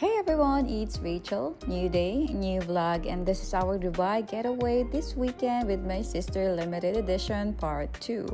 Hey everyone, it's Rachel. New day, new vlog, and this is our Dubai getaway this weekend with my sister limited edition part 2.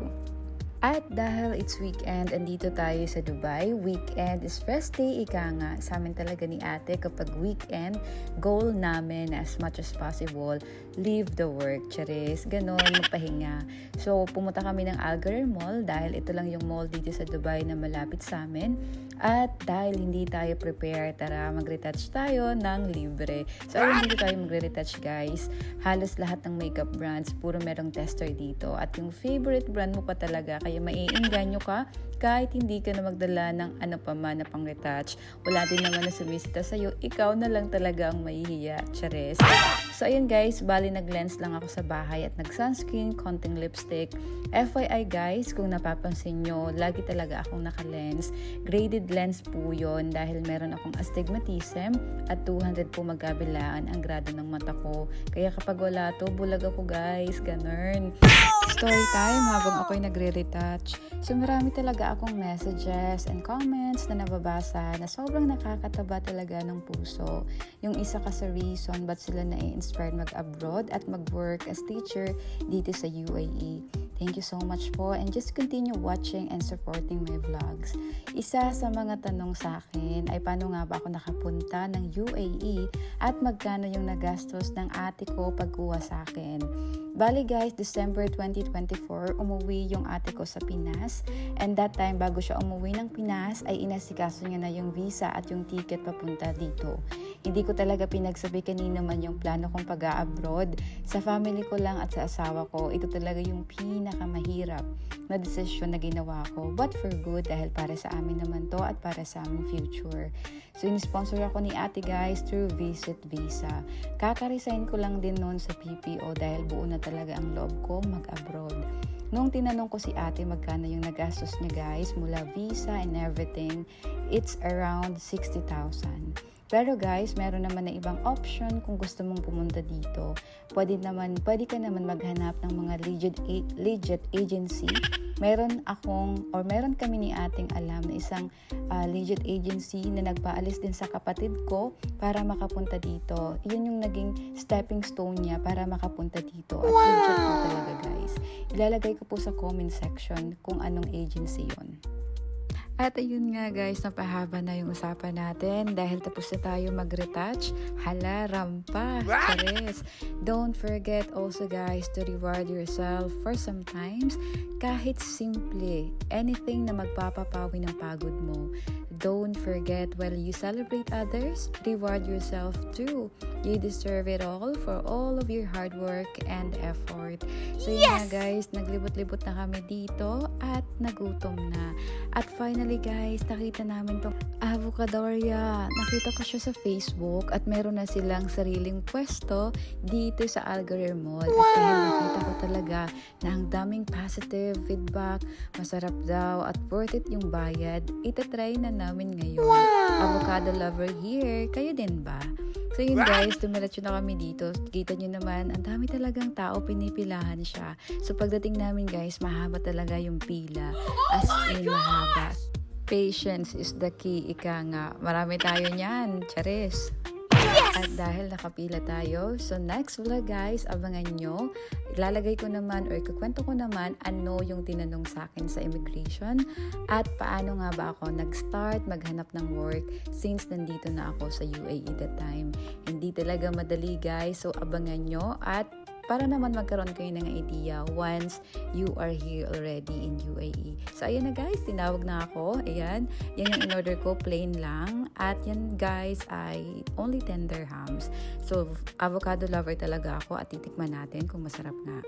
At dahil it's weekend, andito tayo sa Dubai. Weekend is rest day, ika nga. Sa amin talaga ni ate, kapag weekend, goal namin as much as possible, leave the work, charis, ganon, magpahinga. So, pumunta kami ng Algarve Mall dahil ito lang yung mall dito sa Dubai na malapit sa amin. At dahil hindi tayo prepare, tara mag-retouch tayo ng libre. So, ayun, dito tayo magre-retouch guys. Halos lahat ng makeup brands, puro merong tester dito. At yung favorite brand mo pa talaga, kaya maiinganyo ka kahit hindi ka na magdala ng ano pa man na pang retouch. Wala din naman na sumisita sa'yo, ikaw na lang talaga ang mahihiya. Chares. So, ayun guys, bali nag-lens lang ako sa bahay at nag-sunscreen, konting lipstick. FYI guys, kung napapansin nyo, lagi talaga akong naka-lens. Graded lens po yon dahil meron akong astigmatism at 200 po magkabilaan ang grado ng mata ko. Kaya kapag wala to, bulag ako guys, ganun. Story time habang ako'y nagre-retouch. So marami talaga akong messages and comments na nababasa na sobrang nakakataba talaga ng puso. Yung isa ka sa reason ba't sila na-inspired mag-abroad at mag-work as teacher dito sa UAE. Thank you so much po and just continue watching and supporting my vlogs. Isa sa mga tanong sa akin ay paano nga ba ako nakapunta ng UAE at magkano yung nagastos ng ate ko pagkuha sa akin. Bali guys, December 2024, umuwi yung ate ko sa Pinas. And that time, bago siya umuwi ng Pinas, ay inasikaso niya na yung visa at yung ticket papunta dito. Hindi ko talaga pinagsabi kanino man yung plano kong pag-abroad. Sa family ko lang at sa asawa ko, ito talaga yung pinakamahirap na desisyon na ginawa ko. But for good, dahil para sa amin naman to at para sa aming future. So, in-sponsor ako ni ate guys through Visit Visa. Kaka-resign ko lang din noon sa PPO dahil buo na talaga ang loob ko mag-abroad. Nung tinanong ko si ate magkano yung nagastos niya guys mula visa and everything, it's around 60,000. Pero guys, meron naman na ibang option kung gusto mong pumunta dito. Pwede naman, pwede ka naman maghanap ng mga legit, legit agency. Meron akong, or meron kami ni ating alam na isang uh, legit agency na nagpaalis din sa kapatid ko para makapunta dito. Yun yung naging stepping stone niya para makapunta dito. At wow! legit po talaga guys. Ilalagay ko po sa comment section kung anong agency yon. At ayun nga guys, napahaba na yung usapan natin dahil tapos na tayo mag-retouch. Hala, rampa, charis. Don't forget also guys to reward yourself for sometimes kahit simple, anything na magpapapawi ng pagod mo. Don't forget while you celebrate others, reward yourself too. You deserve it all for all of your hard work and effort. So yun yes! nga guys, naglibot-libot na kami dito at nagutom na. At finally guys, nakita namin tong avocadoria. Nakita ko siya sa Facebook at meron na silang sariling pwesto dito sa Algarve Mall. Wow! At dahil nakita ko talaga na ang daming positive feedback, masarap daw at worth it yung bayad, itatry na namin ngayon. Wow! Avocado lover here. Kayo din ba? So yun guys, dumiretso na kami dito. Kita nyo naman, ang dami talagang tao, pinipilahan siya. So pagdating namin guys, mahaba talaga yung pila. As in, mahaba. Patience is the key, ika nga. Marami tayo niyan, charis. At dahil nakapila tayo, so next vlog guys, abangan nyo. Ilalagay ko naman or ikukwento ko naman ano yung tinanong sa akin sa immigration at paano nga ba ako nag-start maghanap ng work since nandito na ako sa UAE that time. Hindi talaga madali guys, so abangan nyo at para naman magkaroon kayo ng idea once you are here already in UAE. So, ayan na guys, tinawag na ako. Ayan, yan yung in-order ko, plain lang. At yan guys ay only 10 dirhams. So, avocado lover talaga ako at titikman natin kung masarap nga.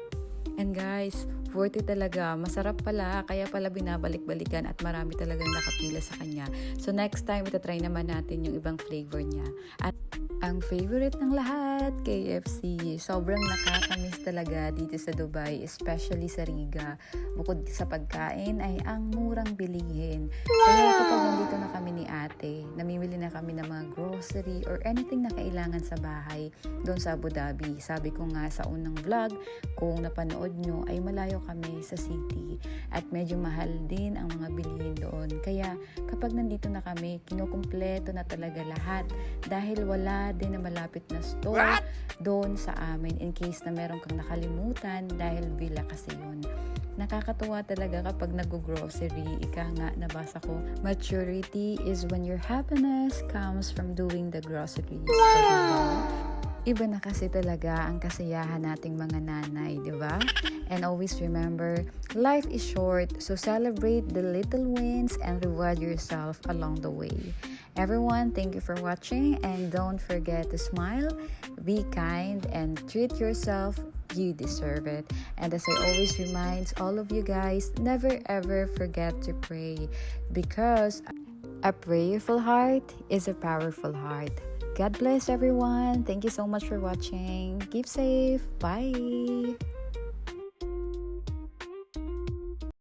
And guys, worth it talaga. Masarap pala, kaya pala binabalik-balikan at marami talagang nakapila sa kanya. So next time, itatry naman natin yung ibang flavor niya. At ang favorite ng lahat, KFC. Sobrang nakakamiss talaga dito sa Dubai, especially sa Riga. Bukod sa pagkain ay ang murang bilihin. Kaya kapag nandito na kami ni ate, namimili na kami ng mga grocery or anything na kailangan sa bahay doon sa Abu Dhabi. Sabi ko nga sa unang vlog, kung napanood napanood nyo ay malayo kami sa city at medyo mahal din ang mga bilihin doon. Kaya kapag nandito na kami, kinukumpleto na talaga lahat dahil wala din na malapit na store doon sa amin in case na meron kang nakalimutan dahil villa kasi yun. Nakakatuwa talaga kapag nag-grocery. Ika nga, nabasa ko, maturity is when your happiness comes from doing the groceries. Diba? Iba na kasi talaga ang kasiyahan nating mga nanay, di ba? And always remember, life is short, so celebrate the little wins and reward yourself along the way. Everyone, thank you for watching and don't forget to smile, be kind, and treat yourself. You deserve it. And as I always remind all of you guys, never ever forget to pray because a prayerful heart is a powerful heart. God bless everyone. Thank you so much for watching. Keep safe. Bye.